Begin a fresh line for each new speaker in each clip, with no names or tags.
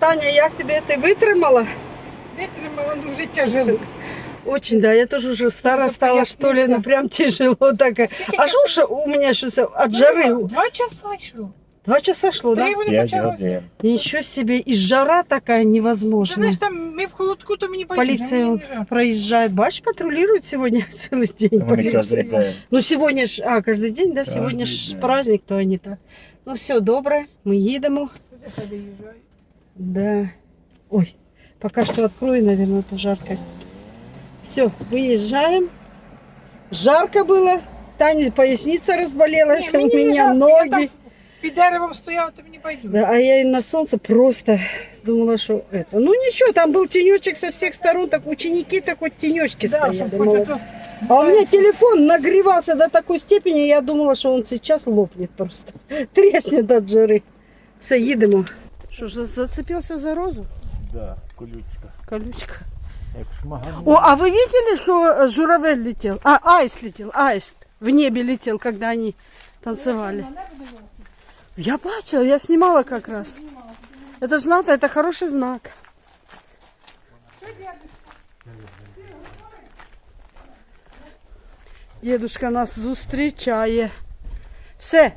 Таня, як тобі ти витримала?
Витримала дуже тяжело.
Очень, да, я тоже уже стара стала, что ли, ну прям тяжело так. А что ж у меня сейчас от жары?
Два часа йшло.
Два часа шло, да?
Три вони
П'ять
почалося.
годин.
Ничего себе, и жара такая
Ти
невозможная.
знаєш, там ми в холодку, то мені байдуже,
Полиция
мені не жарко.
проезжает, бачишь, патрулирует сегодня целый день
Вони кожен
полиция.
день.
Ну сегодня ж, а, каждый день, да,
Каждый
сегодня ж
день.
праздник, то они так. Ну все, добре, мы едем.
Хай доїжджає.
Да. Ой, пока что открою, наверное, то жарко. Все, выезжаем. Жарко было. Таня поясница разболелась,
Ні,
у
мені не
меня
жарко,
ноги.
Я там під деревом стояла, то мені байдуже.
Да, а я и на солнце просто думала, что это. Ну ничего, там был тенечек со всех сторон, так ученики так вот тенечки
Да,
стояли.
щоб
молодцы.
хоч ото-
А у меня телефон нагревался до такой степени, я думала, что он сейчас лопнет просто. Треснет от жары. Все, едем. Что ж, зацепился за розу?
Да, колючка.
Колючка.
Як.
О, а вы видели, что э, журавель летел? А, аист летел, аист. В небе летел, когда они танцевали. Я бачила, я снимала как раз. Это же надо, это хороший знак. Дедушка нас зустрічає. Все.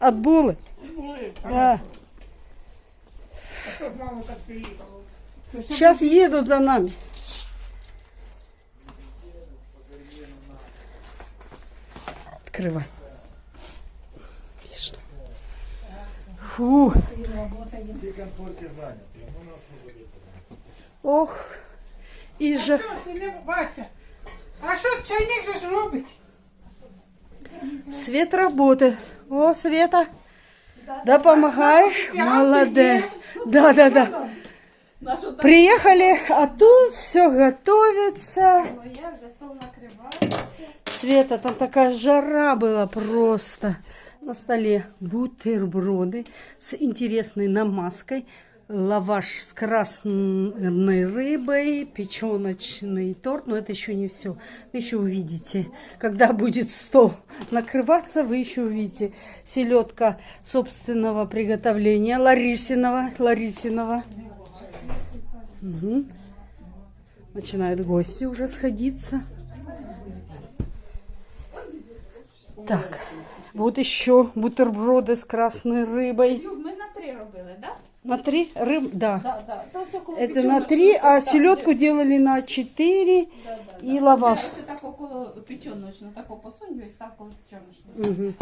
Отбули. Да. Сейчас едут за нами. Открывай. Фу. Ох. І
не Вася? А що чайник же ж робить?
Свет работает. О, Света. Да, помогаешь? Молодец. Да, да, да. Приехали, а тут все готовится. Света, там такая жара была просто. На столе бутерброды с интересной намазкой, лаваш с красной рыбой, печеночный торт. Но это еще не все. Вы еще увидите, когда будет стол накрываться, вы еще увидите селедка собственного приготовления, Ларисиного, Ларисиного. Мгм. Начинают гости уже сходиться. Так, вот еще бутерброды с красной рыбой.
Люб, ми на три робили, так?
На три рыб, да.
Да, да. То все коло
Это
печінок,
на три, а
так,
селедку делали на четыре
да, да,
и
да.
лаваш.
Це так около печіночно, так посунь і став коло печіночно.
Угу.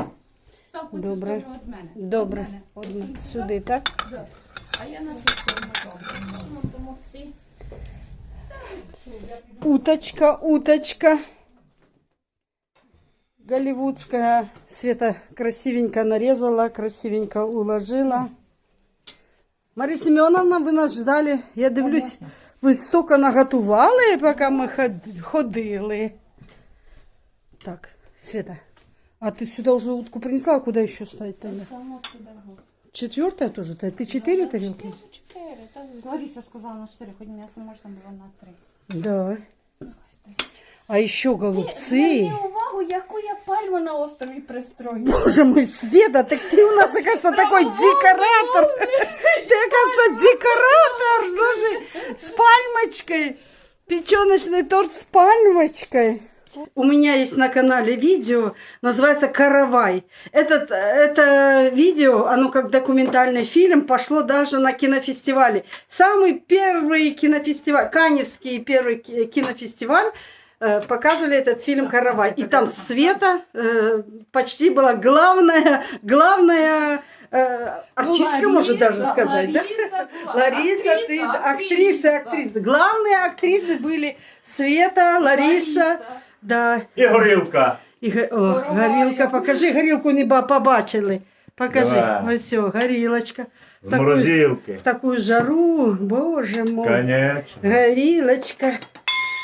Став по цю
Добре.
сторону від мене.
Добре.
Від мене.
Одну
Посунь
сюди, так?
Да. А я на цю сторону добре. Можемо допомогти.
Уточка, уточка. Голливудская. Света красивенько нарезала, красивенько уложила. Мария Семеновна, ви нас ждали. Я дивлюсь, ви стільки наготували, поки ми ход- ходили. Так, Света, а ты сюда уже утку принесла, а куда еще ставить?
Там.
Четвертая тоже? Ты ты четыре тарелки?
Чотири. Та Лариса сказала на чотири, хоч м'ясо можна було на три.
Да.
Стоїть.
А еще голубцы.
Зверни увагу, яку я пальму на острові пристрою.
Боже мой, Света, так ты у нас, оказывается, такой декоратор. Ты, оказывается, декоратор, слушай, с пальмочкой. Печеночный торт с пальмочкой. У меня есть на канале видео, называется «Каравай». Этот, это видео, оно как документальный фильм, пошло даже на кинофестивале. Самый первый кинофестиваль, Каневский первый ки- кинофестиваль, показывали этот фильм «Каравай». И там Света э, почти была главная, главная э, артистка, можно даже сказать, да? Лариса, ты актрисы, актрисы. Главные актрисы были Света, Лариса, да.
І горілка.
І, га- о, горілка, покажи, горілку не ба- побачили. Покажи,
Давай.
ось все, горілочка.
З
Такої-
морозилки.
В такую жару, боже мой.
Конечно.
Горилочка.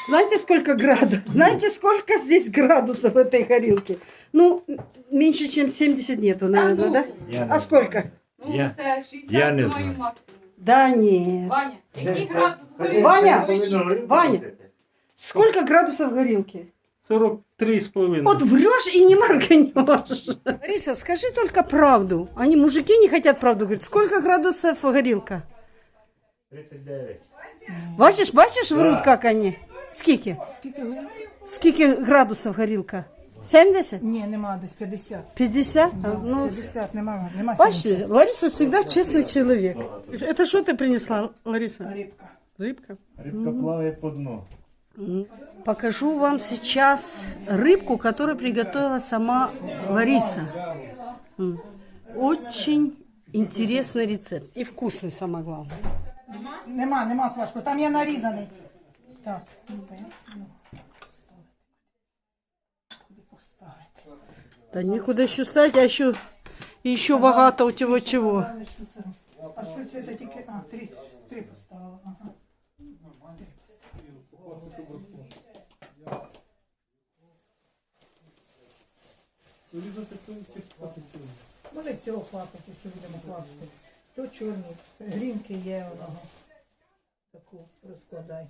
Знаете, сколько градусов? Знаете, сколько здесь градусов в этой горилке? Ну, меньше, чем 70 нету, наверное,
ну.
да?
Я
А сколько?
Ну,
Я-
це 60
я не знаю.
максимум.
Да нет.
Ваня, який
Це-
градус
це-
горілки?
Ваня! Сколько градусов в горилке?
43 з половиною.
Вот врешь и не морганешь. Риса, скажи только правду. Они, мужики, не хотят правду говорить. Сколько градусов горилка?
39.
Бачиш, бачиш, врут, як вони? Скільки?
Скільки горілки?
Скільки градусів горілка? 70?
Ні, нема, десь 50.
50? Ну,
50, нема, нема 70.
бачите, Лариса всегда честный человек. Это что ты принесла, Лариса?
Рибка.
Рыбка?
Рибка плаває по дну.
М. Покажу вам сейчас рыбку, которую приготовила сама Лариса. М. Очень интересный рецепт. И вкусный, самое главное.
Нема, нема, Свашко, там я нарізаний. Так, ну, бояться, ну, куди поставити?
Да некуда еще ставить, а еще, еще богато у тебя чего.
Сказали, що це. А що тільки, а, три, три поставила, ага. Може цього хватить, якщо будемо класти. То чорні, грінки є одного. Таку розкладай.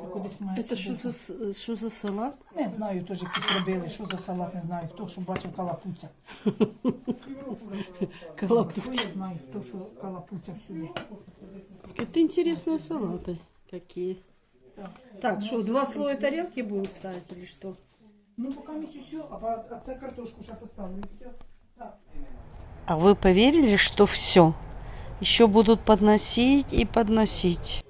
Ти кудись маєш
Это что
сюди.
за, с- что за салат?
Не знаю, теж якісь робили, що за салат, не знаю. Хто що бачив калапуця.
Калапуця.
Хто я знаю, хто що калапуця сюди.
Это интересные салаты какие. Так, что, два слоя тарелки будем ставить или что?
Ну, пока мы все, а, по- а це картошку сейчас поставлю все.
А вы поверили, что все? Еще будут подносить и подносить.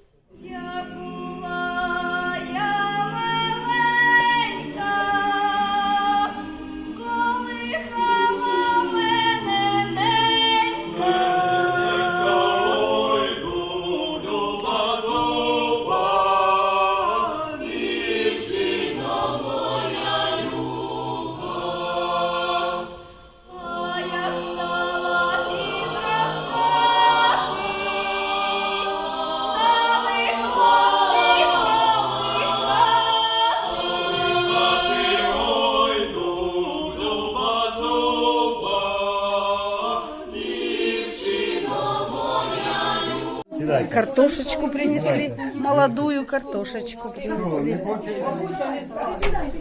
Картошечку принесли, молодую картошечку принесли.
Привет,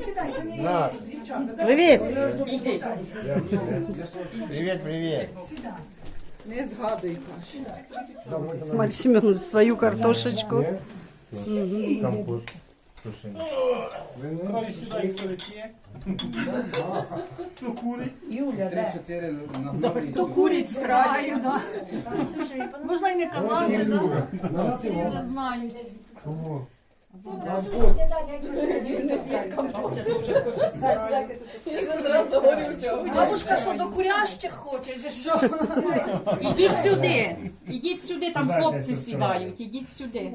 привет, не
На.
дівчата.
Привет! Свою картошечку.
Компот. Сушений.
Юля, де?
Хто курить з краю, да. Можна й не казати, да? Всі вже знають. Бабушка, що до курящих хоче, чи що? Ідіть сюди, ідіть сюди, там хлопці сідають, ідіть сюди.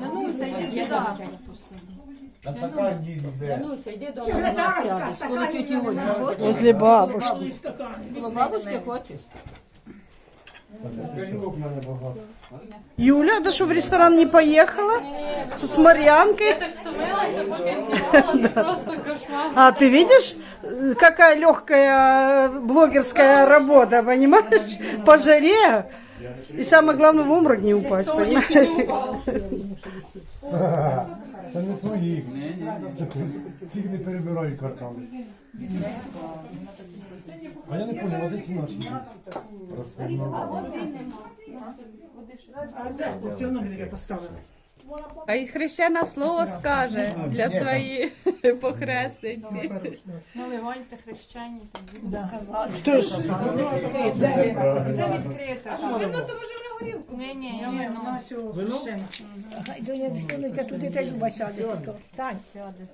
Януся, йди сюди. Януся, йди до нас сядеш. Коло тіті Олі хочеш?
Возле бабушки.
Коло бабушки хочеш?
Юля, да что в ресторан не поехала? С Марьянкой?
Просто кошмар.
А ты видишь, э, какая легкая блогерская работа, понимаешь? По жаре. И самое главное, в обморок не упасть, понимаешь?
Це не свої. Ці не перебирають квартали. А я не понял, а де ці наші?
А де? Все одно не поставили.
А й хрещена слово скаже для своєї похресниці.
Наливайте хрещені, тоді
казати.
Кто ж?
відкрите. А що, вино то вже в горілку? Ні, ні, я вино.
На все, ще.
Хай доня відсунеться туди та Люба сяде. тільки. Тань,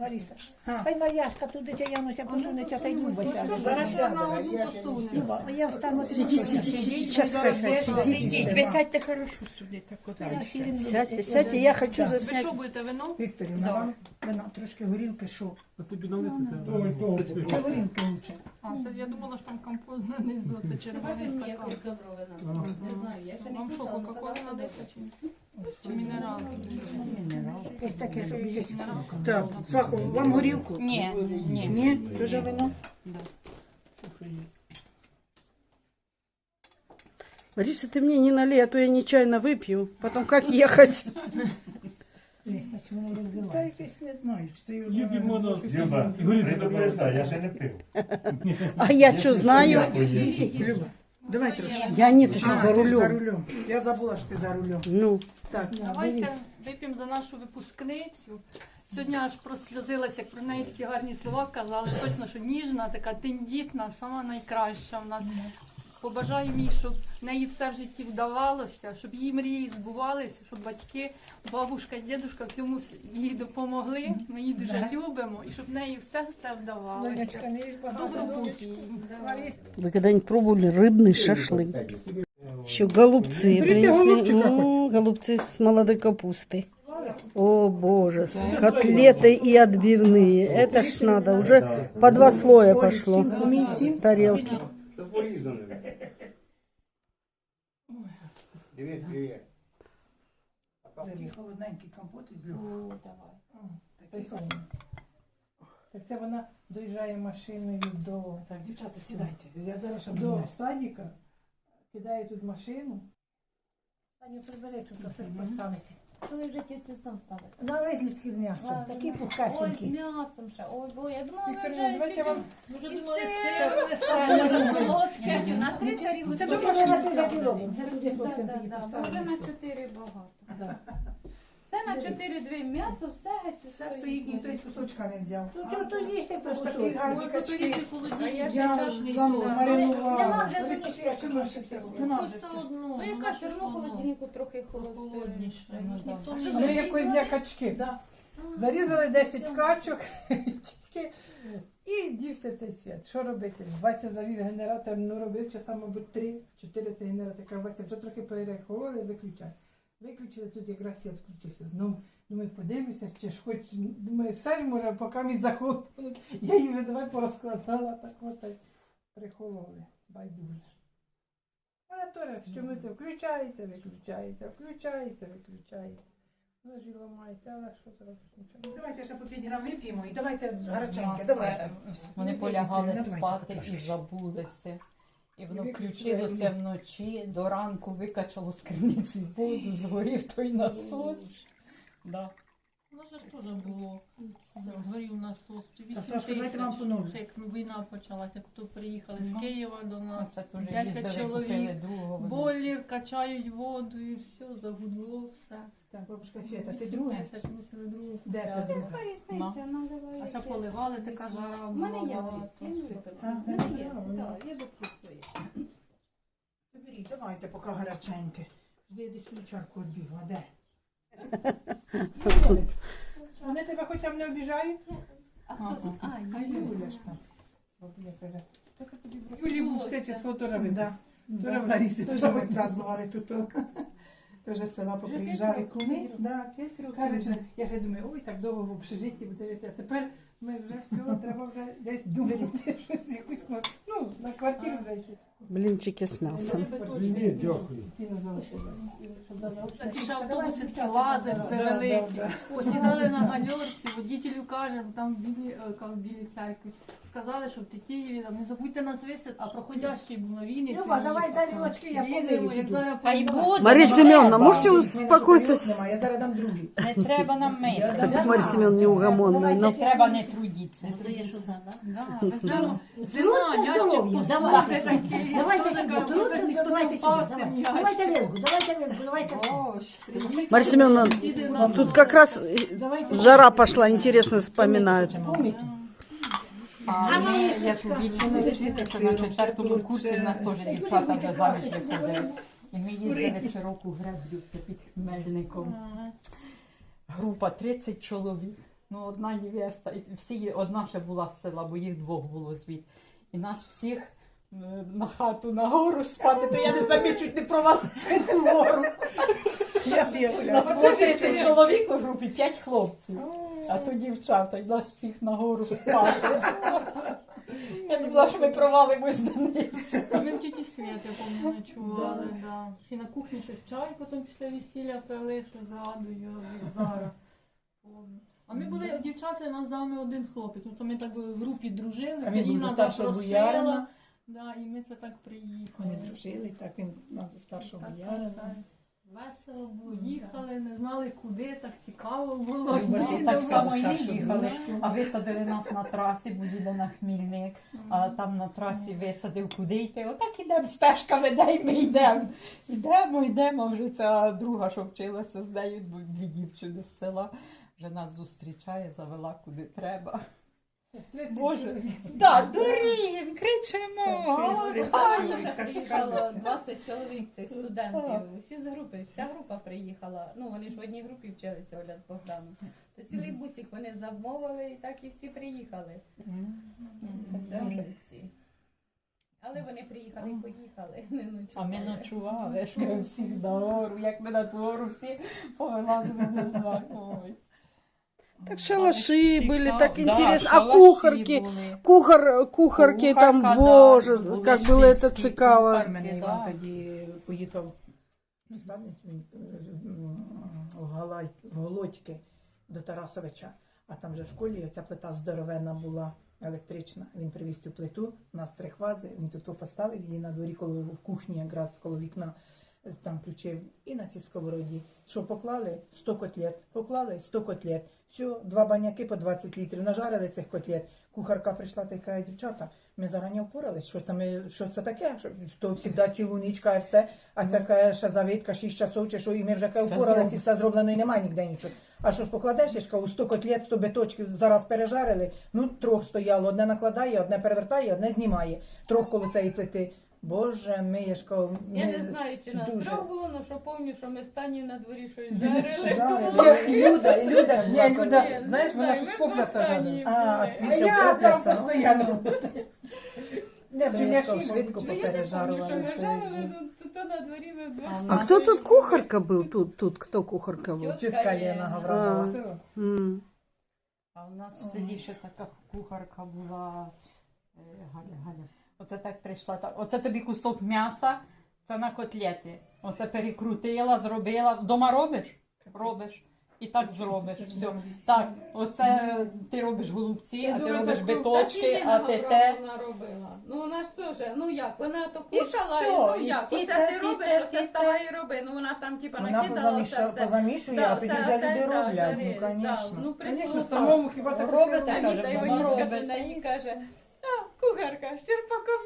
Лариса. Хай Мар'яшка туди та Януся посунеться та й Люба сяде.
Зараз
На одну посуне.
Люба, а я встану.
Сидите, сейчас хай, хай.
Сидіть, ви сядьте хорошо сюди, так от.
Сядьте, сядьте, я хочу
Ви
заснять.
що будете вино?
Вікторівна, вам вина, трошки горілки, що?
Тобі налити треба.
Це горілки лучше.
А, це я думала, що там компост нанизу, це червоний стакан.
Не знаю, я ще не
Вам що, кока-колу надати чи ні? Чи мінерал?
Ось таке, щоб вже
Мінерал.
Так, Сваху, вам горілку?
Ні, ні.
Ні? Тоже вино?
Лариса, ты мне не налей, а то я нечаянно выпью. Потом как ехать?
Бач, воно
Та
розбиває.
якось не знаю, чи це його
Любі моно.
Люба, предупреждай, я ще не пив.
А я що знаю?
Люба, давай трошки.
Я ні, ти що
А,
за
ти ж за
рулем?
рулем. Я забула, що ти за рулем.
Ну,
Так,
Давайте вип'ємо за нашу випускницю. Сьогодні аж просльозилася, як про неї такі гарні слова казали. Точно, що ніжна, така тендітна, сама найкраща в нас. Побажаю їй, щоб в неї все в житті вдавалося, щоб її мрії збувалися, щоб батьки, бабушка, дідушка всьому їй допомогли. Ми її дуже любимо і щоб в неї все все вдавалося.
Лонечка, не їж багато.
Добробуті їй.
Ларис,
ви когда-нибудь пробовали рыбный шашлык? Еще голубцы принесли. М, Голубцы с молодой капустой. О боже, котлеты и отбивные. Это ж надо, уже по два слоя пошло. Тарелки.
Привіт, привіт.
такий холодненький компот із льоху.
О, давай.
Такий.
Так це вона доїжджає машиною до,
Так, дівчата, сідайте. Я зараз
до
не
садика, кидає тут машину.
Пані, прибери тут, щось поставити.
Що ви вже тітю там ставите?
На ризочки з м'ясом, такі
Ой, з
пухкасенькі.
м'ясом ще. Ой, бо я думала, ви
Вікторина,
вже
давайте я вам
Ми
І
думали,
сир,
сир, солодке.
на три тарілочки.
Це добре, що на це кіло. Вже туди
Так,
хлопцям
так, так, вже на чотири багато. Все на чотири дві м'ясо, все геть.
Все стоїть, ніхто й кусочка не взяв.
Ну, то, то по
такі
кусочку.
гарні качки.
я
Я
теж не
зам- маринувала.
Нема вже
Хоч все
цього.
одно,
Ну, яка
ну,
все одно холодильнику трохи холодніше. Ну,
Ну, ніхто не
Ми
їсть.
якось для качки.
Да.
Зарізали 10 качок тільки і дівся цей свят. Що робити? Вася завів генератор, ну робив часа, мабуть, 3-4 цей генератор. Каже, Вася, вже трохи перехололи, виключай. Виключили, тут якраз свят включився. Знову думаю, подивлюся, чи ж хоч думаю, все може, поки мій захолонуть. Я її вже давай порозкладала, так от прихололи. Байдуже. Але теж, що ми це включається, виключається, включається, виключається. Ножі ламається, але що зробиш нічого.
Давайте ще по 5 грам вип'ємо і давайте гаряченьке, давайте.
Вони
Ну,
полягали спати і забулися. І воно включилося вночі, до ранку викачало з криниці воду, згорів той насос. Да. У нас же ж теж було. Згорів насос.
Та, Сашко, давайте вам
тисяч.
поновлю.
Як війна почалася, як то приїхали з
Ну.
Києва до нас.
це теж
10
їздили,
чоловік,
купили другого.
Бойлер, качають воду і все, загудло все.
Так, бабушка Свята, ти
Вісім
друге?
тисяч мусили другу
Де ти
купляти.
друге?
Яка різниця? Нам давай.
А ще поливали, така жара
У мене є
багато.
я не випила.
А,
У мене є, так, я своє.
Беріть, давайте, поки гаряченьке. Жди, я десь ключарку відбігла, де?
Вони тебе хоч там не обіжають?
А хто? А,
Хай Юля. Ж там.
Я кажу, «Тільки тобі в Юлі був це число теж випив.
Да.
В Ларісі.
Теж празднували тут. Теж з села поприїжджали куми. Да, п'ять років.
Каже, я ще думаю, ой, так довго в общежитті буде жити. А тепер ми вже все, треба вже десь думати, щось якусь ну, на квартиру зайти. Блінчики
Блинчики с мясом.
Ні, дякую.
Ці ж автобуси такі лази великі. Посідали на гальорці, водітелю кажемо, там білі, білі, е, ка- в білій церкві. Сказали, щоб Тетіїві, там, не забудьте нас висити, а проходящий був на Вінниці.
Люба, давай
їхав.
тарілочки, я
Їдемо,
помию.
як зараз
Хай
поїдемо.
буде.
Мария Семеновна, можете
У мене ж
успокоиться?
тарілок немає, Я зараз дам другий.
Не треба нам мити.
Мария Семеновна неугомонная.
Не
Но...
треба не трудитися. Даєш узада.
Да, веземо. Зима,
Грудь
ящик
здоров'я,
посуди
давайте.
такий.
Давайте
Теж
сюди,
кажу,
тут,
ніхто не
давайте
впав
сюди,
з тим
давай. Давайте
ящиком.
вилку, давайте вилку, давайте вилку.
Ось, приїхали.
Мария Семеновна,
Сусіди нам
тут как раз э,
Давайте
жара пошла, интересно вспоминают.
помити.
А ми, як вічно вчитися на четвертому курсі, в нас теж дівчата вже заміж виходили. І ми їздили в широку греблю, це під Хмельником. Група 30 чоловік. Ну, одна невеста, і всі, одна ще була з села, бо їх двох було звід. І нас всіх е, на хату на гору спати, то я не знаю, чуть не провалили ту гору.
Я бігаю.
Нас було 30 чоловік у групі, 5 хлопців. А то дівчата, і нас всіх на гору спати. Я думала, що ми провалимось донизу.
А ми в тіті Світ, я пам'ятаю, ночували, да. І на кухні щось чай потім після весілля пили, що згадую від зараз. Помню. А ми були дівчата, у нас з нами один хлопець. Ну, це ми так в групі дружили,
А він був за старшого
запросила,
боярина.
Да, і ми це так приїхали.
Вони дружили, так він нас за старшого
Так,
боярина.
так, Весело було, їхали, не знали куди, так цікаво було.
Люба ж
так само і ми їхали, а висадили нас на трасі, бо їде на Хмільник, а там на трасі висадив, куди йти. Отак ідемо стежками, де й ми йдемо. Йдемо, йдемо. Вже ця друга, що вчилася з нею, бо дві дівчини з села, вже нас зустрічає, завела куди треба. Боже, так, дуріємо, кричимо.
Приїхало 20 чоловік цих студентів. Усі з групи, вся група приїхала. Ну вони ж в одній групі вчилися Оля з Богданом. То цілий бусик вони замовили і так і всі приїхали. Це. Але вони приїхали і поїхали. Не
А ми
ночували.
ж ми всіх на гору, як ми на ту гору всі повилазили, не знаю. Ой.
Так шалаши были,
Цікаво.
так
Да,
интересно. А
шалаші
кухарки,
були.
кухар, кухарки там,
Кухарка, да,
боже,
були
как было это
сільські
цікаво.
кухарки.
Мене
Да.
Іван тоді поїхав ставить він м, в Галай, в Голодьки до Тарасовича, а там же в школі ця плита здоровенна була електрична. Він привіз цю плиту, у нас три хвази, він тут поставив її на дворі коло в кухні, якраз коло вікна. Там включив і на цій сковороді. Що поклали? 100 котлет. Поклали 100 котлет. Все, два баняки по 20 літрів. Нажарили цих котлет. Кухарка прийшла та й каже, дівчата, ми зарані впорались. Що це ми, що це таке? Що, то завжди цілуничка і все. А це каже, ще завідка 6 часов чи що, і ми вже каже,
Все
впорались, і все зроблено, і немає ніде нічого. А що ж покладеш, я ж кажу, 100 котлет, 100 биточків зараз пережарили. Ну, трьох стояло, одне накладає, одне перевертає, одне знімає. Трьох коло цієї плити. Боже, ми, я ж
Я не знаю, чи нас
дуже-
трьох було, але що пам'ятаю, що ми стані на дворі щось
Жарили. Люда, Люда.
Ні. Люда, знаєш, вона ж
Ми
з попляса
останні.
А, а ти ще
я там
попляса.
постійно. Не,
швидко
Ну, я не пам'ятаю, що
попережарували. то
ну, то на дворі ми вдвох
А кто тут кухарка был? Тут, тут кто кухарка был?
Тітка Лена Гавранова.
А у нас в селі ще така кухарка була е, Галя, Галя. Оце так прийшла. Так. Оце тобі кусок м'яса, це на котлети. Оце перекрутила, зробила. Вдома робиш? Робиш. І так зробиш. Все. Так, оце ти робиш голубці, а ти робиш биточки, а ти те.
вона робила. Ну вона ж теж, ну як, вона то кушала, і, ну як, оце ти робиш, оце
ті
ставай і роби. Ну вона там типа
Вона
накидала оце
позамішує,
все.
позамішує, а тоді вже люди
да,
роблять. Ну,
да,
звісно.
Ну,
Звісно,
прислуга.
самому хіба так
Робите,
Та
каже,
ні, та й
вдома
Ванюшка
робить.
до неї каже, а, кухарка,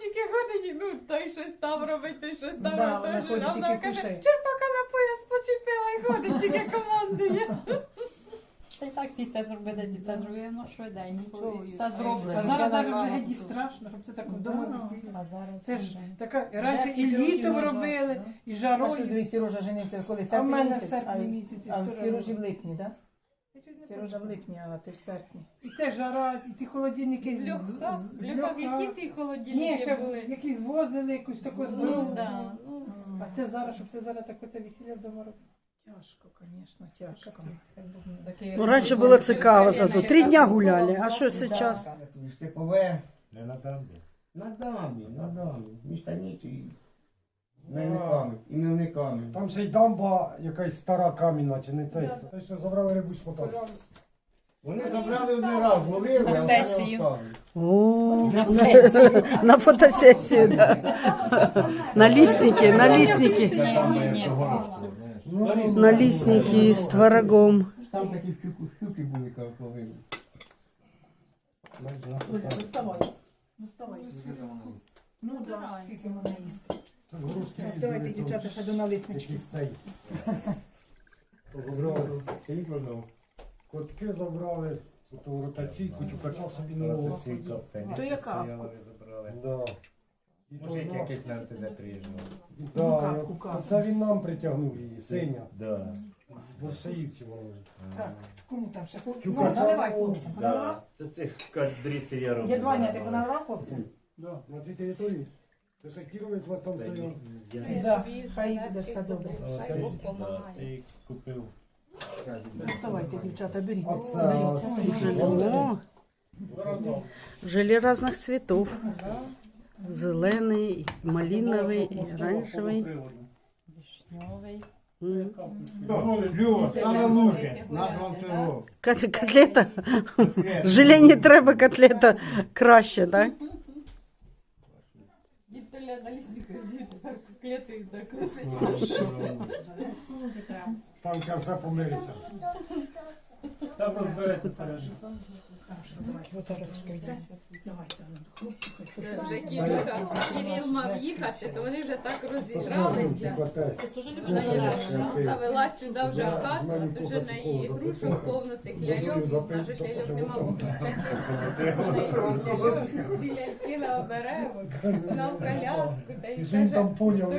тільки ходить, і, ну, той щось там робить, той щось там
Да,
робить, той
ходить.
А вона
тільки
каже,
кушає.
черпака на пояс почепила і ходить, тільки командує.
Та й так ті те зробили, ті зробили, ну швиденько. і Все
А зараз навіть вже геть і страшно, щоб це так вдома
Да.
А зараз
Це ж
вже.
така, раніше і
10 років
літом
назад,
робили,
да.
і
А що
жарою.
дивись, Сережа женився коли
А в
серпні
мене в
місяць,
серпні
а-
місяці.
А в Сережі в липні, так? Сережа в липні, а ти в серпні.
І це жара, і ті холодильники. з-
Льоха,
з-
льоха,
льоха.
які ті
Ні,
холодильники
ще
були.
якісь звозили, якусь таку
Ну,
здорову.
да, ну.
А це зараз, щоб це зараз таке це весілля вдома робити.
Тяжко, звісно, тяжко.
Ну, раньше было цікаво зато. Три дня гуляли, а что сейчас?
Степове. Не на дамбі. На дамбі, на дамбі. Між і мельниками. І мельниками.
Там ще й дамба якась стара камінна, чи не той. Той, що забрали рибу з.
Вони забрали один раз, ловили, а вони
сесію.
оставили.
О,
На сесію.
на фотосессию, да. На листнике, на
ні.
Ну,
На листнике с творогом.
Там такі фюки, були, як ловили.
знаєш, на
доставай. Доставай. Ну так, скільки можна їсти.
Це ж грушки
Так,
різні,
Давайте, дівчата, ще до налиснички.
Забрали.
Ти продав?
Котки забрали, то ротаційку, тюкача собі не було.
То яка?
Да. І то,
Може,
ну,
якийсь на МТЗ приїжджав.
Да,
Кука,
я-
кука.
Це він нам притягнув її, синя.
Да.
Бо шиївці воно вже.
Так, кому там ще? Ну,
Тюкача.
наливай хлопцям. Наливай.
Це цих кадрістів я роблю.
Дід Ваня, ти поналивав хлопцям?
Да, на цій території. Це ще Кіровець вас там стояв.
Да, хай буде все добре.
Хай Бог помагає.
Це купив.
Доставайте, дівчата, беріть.
Оце
Беріть.
Жили, о, жили разных цветов. Зеленый, малиновый, и оранжевый.
Вишньовий.
М.
Саме лучше. Наш вам цього.
Кот- Котлета. Желе не треба, котлета краще, так?
Дід Толя на лісі ходить, язик.
Там все помириться. Там розбереться всередині.
Це вже Кирюха, Кирил мав їхати, то вони вже так розігралися. Вона її завела сюди вже в хату, а тут вже на її грушок повно цих ляльок. Каже, що ляльок нема ляльок, ці ляльки на оберегок, вона в коляску, та й каже,
там поняв?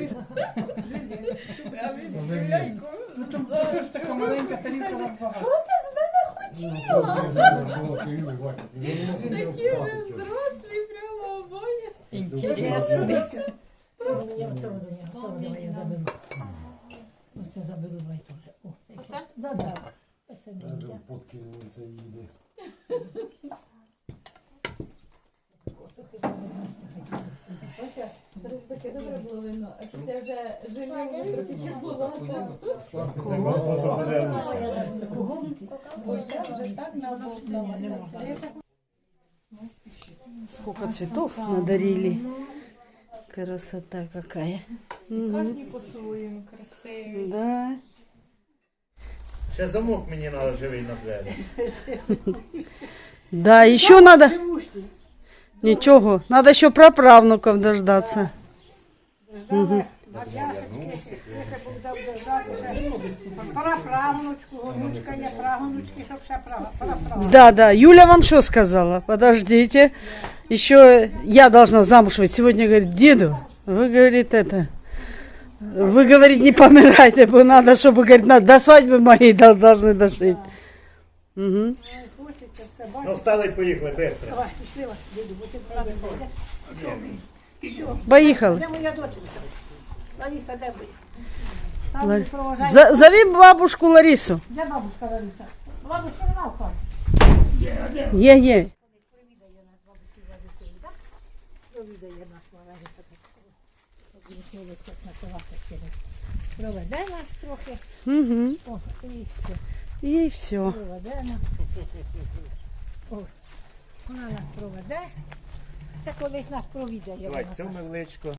а він ляльку.
Ну що ж така маленька тарілка у вас?
Такі вже взрослі, прямо обоє.
Інтересний.
Я оце до нього, оце я заберу. Оце заберу, давай теж.
Оце?
Да, да. Оце мені.
Потки це їде.
Зараз таке добре було видно, а після вже жалію трохи кисловато. Ой, я вже так набовтала.
Сколько цветов надарили. Красота какая. Мгм.
Кожні по-своєму красиві.
Да.
Ще замок мені треба живий на двері.
Да, еще надо... Ничего, надо еще праправнуков дождаться. Мгм.
Праправнучку, гонучка є, прагонучки, щоб ще праправнучка.
Да, да. Юля вам что сказала? Подождите. Еще я должна замуж выйти. Сегодня говорит, деду, вы, говорит, это... Вы, говорит, не помирайте, бо надо, чтобы, говорит, нас до свадьбы моей дол- должны дошить. Мгм.
Ну встали і поїхали, швидко.
Давай, пішли вас, діду, бо ти правильно йдеш.
Поехали.
Де моя дочка? Лариса, де ви? Там
Лар-. За- зови бабушку Ларису.
Де бабушка Лариса? Бабушка нема в хаті.
Е-е.
Провідає нас Лариса. Хилиться на коласах сидить. Проведе нас трохи.
Угу.
О, і все.
И все.
Проведе нас. О, вона нас проведе. Це колись нас провідає.
Давай,
вона
цьому величко.